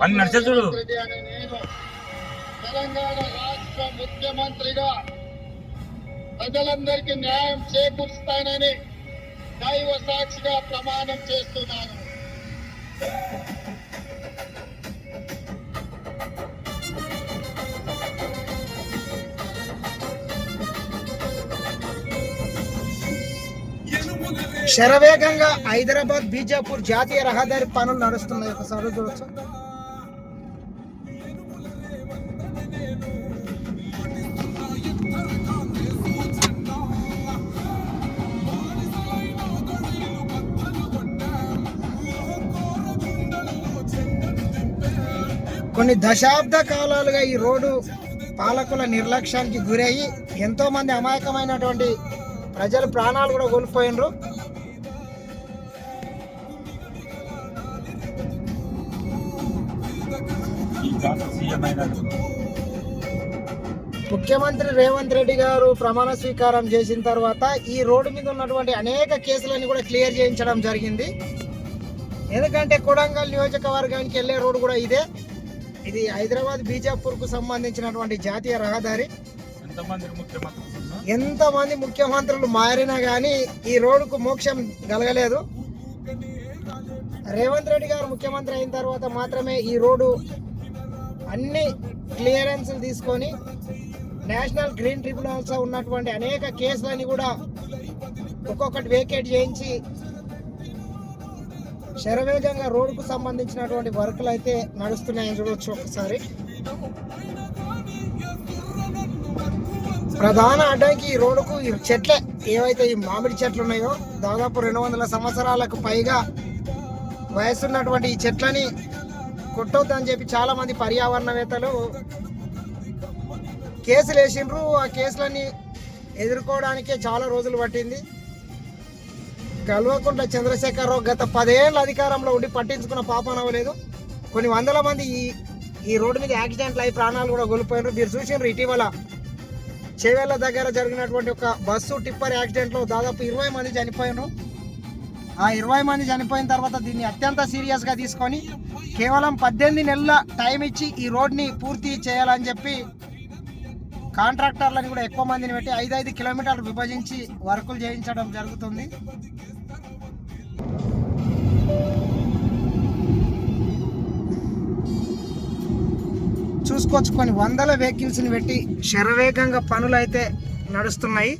పని నడిచే చూడు. తెలంగాణ రాష్ట్ర ముఖ్యమంత్రిగా ప్రజలందరికీ న్యాయం చేకూరుస్తానని దైవ సాక్షిగా ప్రమాణం చేస్తున్నాను. శరవేగంగా హైదరాబాద్ బీజాపూర్ జాతీయ రహదారి పనులు నడుస్తున్నాయి. ఒకసారి చూడొచ్చు. కొన్ని దశాబ్ద కాలాలుగా ఈ రోడ్డు పాలకుల నిర్లక్ష్యానికి గురయ్యి ఎంతోమంది అమాయకమైనటువంటి ప్రజలు ప్రాణాలు కూడా కోల్పోయినరు. ముఖ్యమంత్రి రేవంత్ రెడ్డి గారు ప్రమాణ స్వీకారం చేసిన తర్వాత ఈ రోడ్డు మీద ఉన్నటువంటి అనేక కేసులని కూడా క్లియర్ చేయించడం జరిగింది. ఎందుకంటే కొడంగల్ నియోజకవర్గానికి వెళ్ళే రోడ్డు కూడా ఇదే. ఇది హైదరాబాద్ బీజాపూర్కు సంబంధించినటువంటి జాతీయ రహదారి. ఎంతమంది ముఖ్యమంత్రులు? మారినా కానీ ఈ రోడ్డుకు మోక్షం కలగలేదు. రేవంత్ రెడ్డి గారు ముఖ్యమంత్రి అయిన తర్వాత మాత్రమే ఈ రోడ్డు అన్ని క్లియరెన్స్లు తీసుకొని నేషనల్ గ్రీన్ ట్రిబ్యునల్స్లో ఉన్నటువంటి అనేక కేసులని కూడా ఒక్కొక్కటి వేకేట్ చేయించి శరవేగంగా రోడ్డుకు సంబంధించినటువంటి వర్కులు అయితే నడుస్తున్నాయని చూడవచ్చు ఒకసారి. ప్రధాన అడ్డంకి ఈ రోడ్డుకు ఈ చెట్లే. ఏవైతే ఈ మామిడి చెట్లు ఉన్నాయో దాదాపు రెండు వందల సంవత్సరాలకు పైగా వయసున్నటువంటి ఈ చెట్లని కొట్టొద్దని చెప్పి చాలా మంది పర్యావరణవేత్తలు కేసులు వేసిండ్రు. ఆ కేసులన్నీ ఎదుర్కోవడానికే చాలా రోజులు పట్టింది. కల్వకుంట్ల చంద్రశేఖరరావు గత పదేళ్ళ అధికారంలో ఉండి పట్టించుకున్న పాపం అవ్వలేదు కొన్ని వందల మంది ఈ ఈ రోడ్డు మీద యాక్సిడెంట్లు అయి ప్రాణాలు కూడా కోల్పోయినారు. మీరు చూసిండ్రు ఇటీవల చేవేళ్ళ దగ్గర జరిగినటువంటి ఒక బస్సు టిప్పర్ యాక్సిడెంట్లో దాదాపు ఇరవై మంది చనిపోయినారు. ఆ ఇరవై మంది చనిపోయిన తర్వాత దీన్ని అత్యంత సీరియస్గా తీసుకొని కేవలం పద్దెనిమిది నెలల టైం ఇచ్చి ఈ రోడ్ని పూర్తి చేయాలని చెప్పి కాంట్రాక్టర్లను కూడా ఎక్కువ మందిని పెట్టి ఐదు ఐదు కిలోమీటర్లు విభజించి వర్కులు చేయించడం జరుగుతుంది. చూసుకోవచ్చు కొన్ని వందల వెహికల్స్ని పెట్టి శరవేగంగా పనులు అయితే నడుస్తున్నాయి.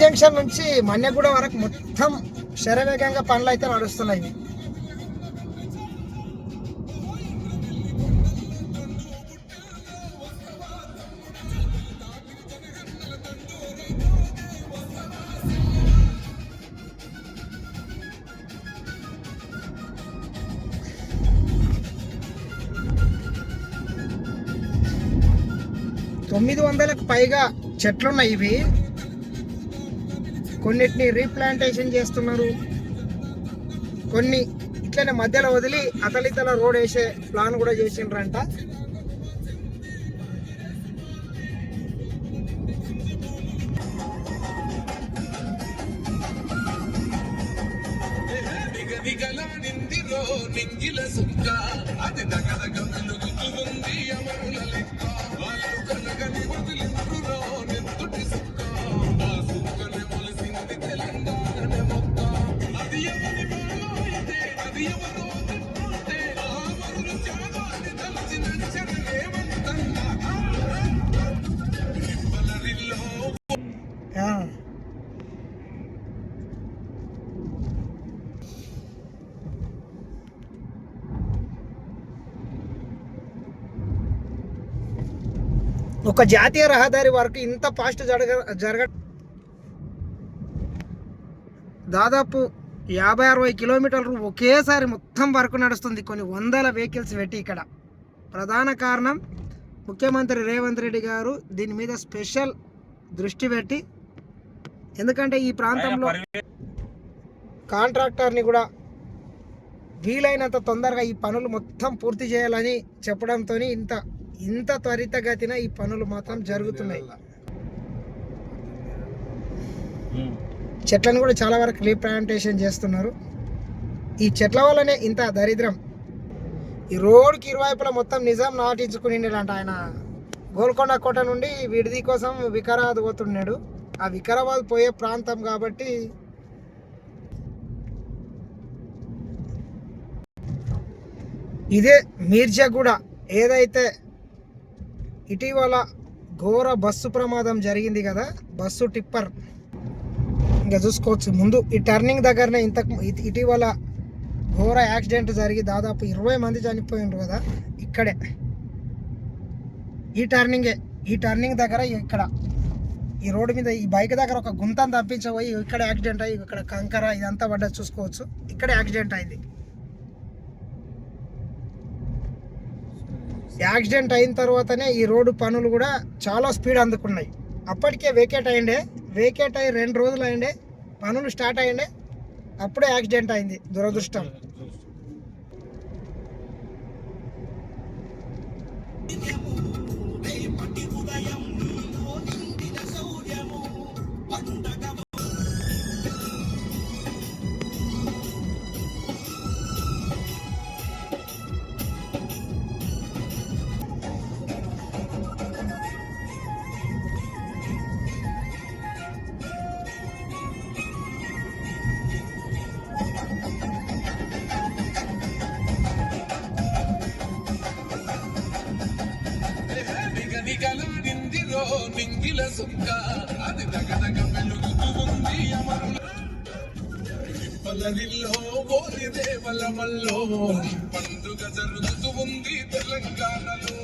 జంక్షన్ నుంచి మన్యగూడ వరకు మొత్తం శరవేగంగా పనులు అయితే నడుస్తున్నాయి. తొమ్మిది వందలకు పైగా చెట్లున్నాయి ఇవి. కొన్నిటిని రీప్లాంటేషన్ చేస్తున్నారు. కొన్ని ఇట్లనే మధ్యలో వదిలి అతలితల రోడ్ వేసే ప్లాన్ కూడా చేసిండ్రంట. నింగిల సుక్క. అది దగదగ వెలుగుతూ ఉంది అమరుల ఒక జాతీయ రహదారి వరకు ఇంత ఫాస్ట్ జరగ జరగ దాదాపు యాభై అరవై కిలోమీటర్లు ఒకేసారి మొత్తం వరకు నడుస్తుంది. కొన్ని వందల వెహికల్స్ పెట్టి ఇక్కడ. ప్రధాన కారణం ముఖ్యమంత్రి రేవంత్ రెడ్డి గారు దీని మీద స్పెషల్ దృష్టి పెట్టి ఎందుకంటే ఈ ప్రాంతంలో కాంట్రాక్టర్ని కూడా వీలైనంత తొందరగా ఈ పనులు మొత్తం పూర్తి చేయాలని చెప్పడంతో ఇంత ఇంత త్వరితగతిన ఈ పనులు మాత్రం జరుగుతున్నాయి. చెట్లను కూడా చాలా వరకు రీప్లాంటేషన్ చేస్తున్నారు. ఈ చెట్ల వల్లనే ఇంత దరిద్రం. ఈ రోడ్కి ఇరువైపులా మొత్తం నిజాం నాటించుకునిండంట ఆయన. గోల్కొండ కోట నుండి విడిది కోసం వికారాబాద్ పోతున్నాడు. ఆ వికారాబాద్ పోయే ప్రాంతం కాబట్టి ఇదే మీర్జాగూడ. ఏదైతే ఇటీవల ఘోర బస్సు ప్రమాదం జరిగింది కదా బస్సు టిప్పర్. ఇంకా చూసుకోవచ్చు. ముందు ఈ టర్నింగ్ దగ్గరనే ఇంతకు ఇటీవల ఘోర యాక్సిడెంట్ జరిగి దాదాపు ఇరవై మంది చనిపోయినారు కదా ఇక్కడే. ఈ టర్నింగే ఈ టర్నింగ్ దగ్గర ఇక్కడ ఈ రోడ్డు మీద ఈ బైక్ దగ్గర ఒక గుంతను తప్పించబోయి ఇక్కడ యాక్సిడెంట్ అయ్యి ఇక్కడ కంకర ఇదంతా పడ్డ చూసుకోవచ్చు. ఇక్కడ యాక్సిడెంట్ అయింది. యాక్సిడెంట్ అయిన తర్వాతనే ఈ రోడ్డు పనులు కూడా చాలా స్పీడ్ అందుకున్నాయి. అప్పటికే వేకేట్ అయిండే వేకేట్ అయ్యి రెండు రోజులు అయిండే పనులు స్టార్ట్ అయ్యిండే అప్పుడే యాక్సిడెంట్ అయింది దురదృష్టం. నిగనిగలాడిందిరో నింగిల సుక్క అది దగదగ వెలుగుతూ ఉంది అమరుల పల్లరిల్లో ఓరి దేవల మల్లో పండుగ జరుగుతూ ఉంది తెలంగాణలో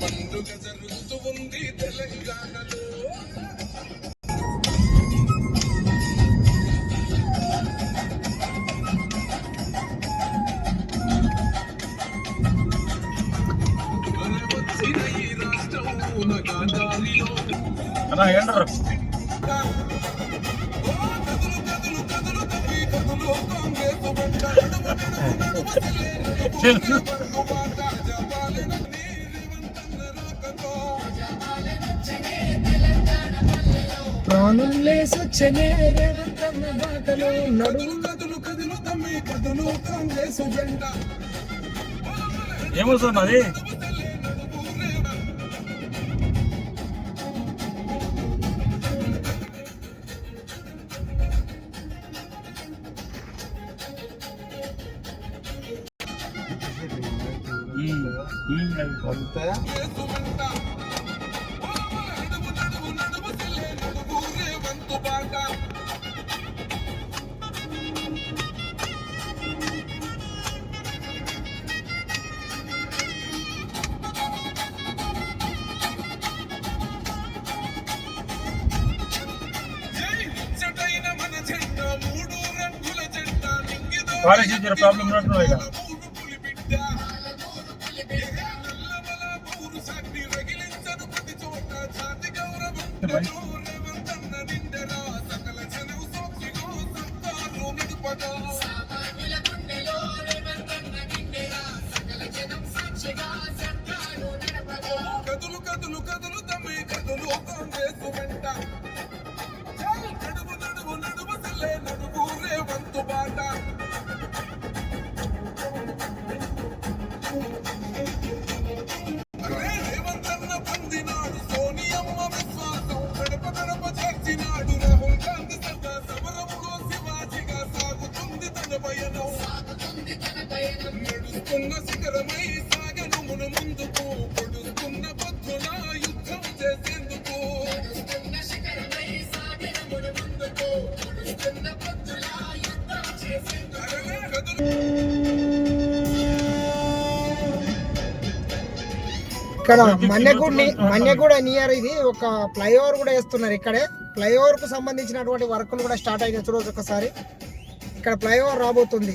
పండుగ జరుగుతూ ఉంది తెలంగాణలో బండ కదులు కదులు తమ్మి కదులు కాంగ్రెస్ జెండా. ఏమొస్తుంది అది ಆರ್ ಎಸ್ ಇದ್ರೆ ಪ್ರಾಬ್ಲಮ್ ನೋಡ್ಕೊಳ್ಳಿ ಈಗ నడుస్తున్న శిఖరమై ముందుకు పొడుస్తున్న యుద్ధం చేసేందుకు. ఇక్కడ మన్యగూడ మన్యగూడ నియర్ ఇది ఒక ఫ్లైఓవర్ కూడా వేస్తున్నారు ఇక్కడే. ఫ్లైఓవర్కు సంబంధించినటువంటి వర్క్లు కూడా స్టార్ట్ అయినాయి. చూడవచ్చు ఒకసారి. ఇక్కడ ఫ్లైఓవర్ రాబోతుంది.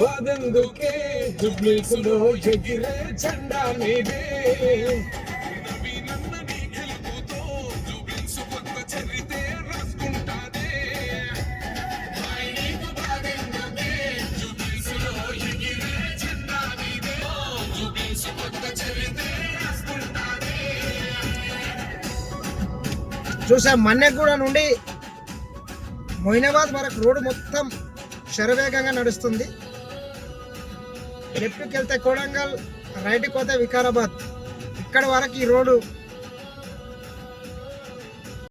బాధందుకే దుబ్బులో ఎగిరే జెండా మీదే చూసా మన్నెగూడ నుండి మొయినాబాద్ వరకు రోడ్డు మొత్తం శరవేగంగా నడుస్తుంది. లెఫ్ట్కి వెళ్తే కొడంగల్ రైట్కి పోతే వికారాబాద్. ఇక్కడ వరకు ఈ రోడ్డు